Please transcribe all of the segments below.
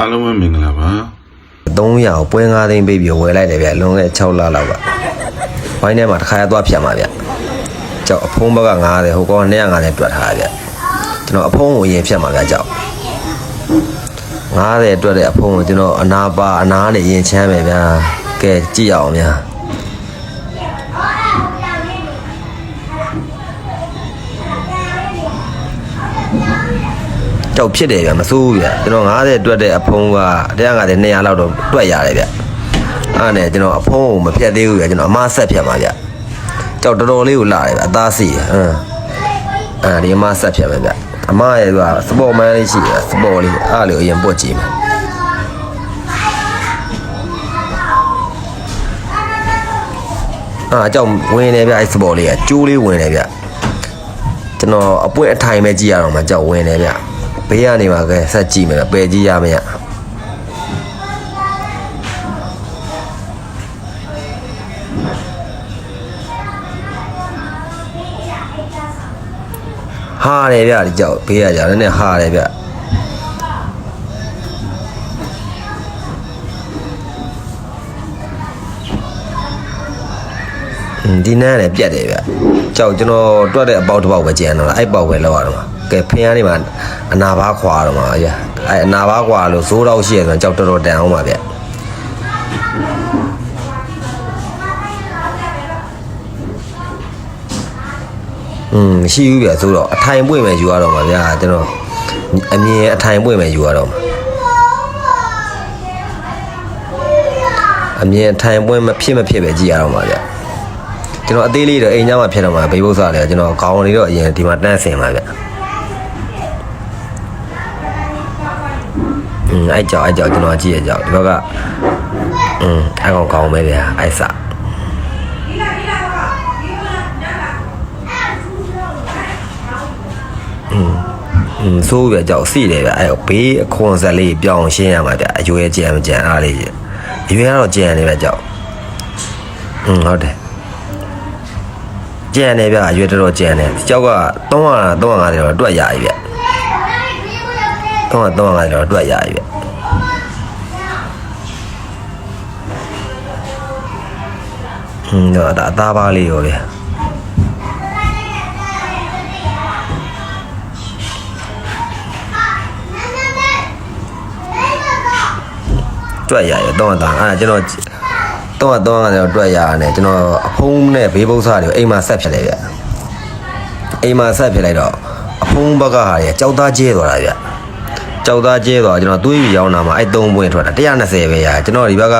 အားလုံးပဲမင်္ဂလာပါ300ကိုပွဲ9သိန်းပေးပြီးဝယ်လိုက်တယ်ဗျလွန်ခဲ့6လလောက်ကဝိုင်းထဲမှာတစ်ခါရသွားဖြတ်မှာဗျကြောက်အဖုံးဘက်က90ဟိုကောင်250တွက်ထားဗျကျွန်တော်အဖုံးကိုရင်ဖြတ်မှာဗျကြောက်90တွက်တဲ့အဖုံးကိုကျွန်တော်အနာပါအနာနဲ့ရင်ချမ်းမယ်ဗျာကဲကြည့်ရအောင်ဗျာ ကြောက်ဖြစ်တယ်ဗျမစိုးဘူးဗျကျွန်တော်90တွက်တဲ့အဖုံးက150 200လောက်တော့တွက်ရတယ်ဗျအဲ့ဒါနဲ့ကျွန်တော်အဖုံးကိုမဖြတ်သေးဘူးဗျကျွန်တော်အမဆက်ဖြတ်မှာဗျကြောက်တော်တော်လေးကိုလာတယ်ဗျအသားစီဟမ်အဲ့ဒီအမဆက်ဖြတ်မယ်ဗျအမရဲ့ကစပေါ်မန်လေးရှိတယ်စပေါ်လေးအဲ့လိုအရင်ပွက်ကြည့်မယ်အာကြောက်ဝင်နေဗျအဲ့စပေါ်လေးကကျိုးလေးဝင်နေဗျကျွန်တော်အပွင့်အထိုင်ပဲကြည့်ရအောင်မကြောက်ဝင်နေဗျ ဘေးကနေမှာကဲဆက်ကြည့်မယ်ပယ်ကြည့်ရမရဟာတယ်ဗျဒီကြောက်ဘေးကကြောက်နည်းနည်းဟာတယ်ဗျ ဒီနန်းလည်းပြတ်တယ်ဗျကြောက်ကျွန်တော်တွက်တဲ့အပေါက်တစ်ပေါက်ပဲကျန်တော့လားအဲ့ပေါက်ပဲလောက်ရတော့မှာကဲဖင်ရနေမှာအနာဘာခွာတော့မှာဗျအဲ့အနာဘာခွာလို့ဇိုးတော့ရှိရဆိုရင်ကြောက်တော်တော်တန်အောင်ပါဗျอืมမရှိဘူးဗျဆိုတော့အထိုင်ပွင့်မယ်ယူရတော့မှာဗျာကျွန်တော်အမြင်အထိုင်ပွင့်မယ်ယူရတော့မှာအမြင်အထိုင်ပွင့်မဖြစ်မဖြစ်ပဲကြည့်ရတော့မှာဗျ ကျွန်တော်အသေးလေးတော့အိမ်သားမှာဖြစ်တော့မှာဘေးဘုတ်စားလေကျွန်တော်ခေါင်းလေးတော့အရင်ဒီမှာတန်းဆင်ပါဗျอืมအဲ့ကြောက်အဲ့ကြောက်ကျွန်တော်ကြည့်ရကြောက်ဒီဘက်ကอืมအဲ့ကောင်ကောင်းပဲဗျာအဲ့စอืมဆိုးပြကြောက်စီတယ်ဗျအဲ့ဘေးအခွန်ဆက်လေးပြောင်းရှင်းရမှာဗျအရွယ်ကြံမကြံအားလေးကြီးအရွယ်ကတော့ကြံနေဗျကြောက်อืมဟုတ်တယ် ကြံနေဗျအရွယ်တော်တော်ကြံနေကြောက်က300 350တော့တွက်ရပြီဗျ300 350တော့တွက်ရပြီဗျอืมတော့ဒါအသားပါလေးရောဗျတွက်ရရတော့တာအဲ့ဒါကျွန်တော် တော့တော့ကတော့တွက်ရရတယ်ကျွန်တော်အဖုံးနဲ့ဘေးပု္ပ္ပစာတွေကိုအိမ်မှာဆက်ဖြစ်လိုက်ဗျအိမ်မှာဆက်ဖြစ်လိုက်တော့အဖုံးဘက်ကဟာရကြောက်သားကျဲသွားတာဗျကြောက်သားကျဲသွားကျွန်တော်သွေးပြီးရောင်းတာမှာအဲ့3ပွင့်ထွက်တာ120ပဲရကျွန်တော်ဒီဘက်က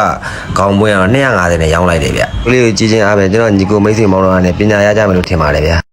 ခေါင်းပွင့်ကတော့250နဲ့ရောင်းလိုက်တယ်ဗျကလေးကိုကြည့်ချင်းအားပဲကျွန်တော်ညီကိုမိတ်ဆွေမောင်နှမနဲ့ပညာရကြမယ်လို့ထင်ပါတယ်ဗျ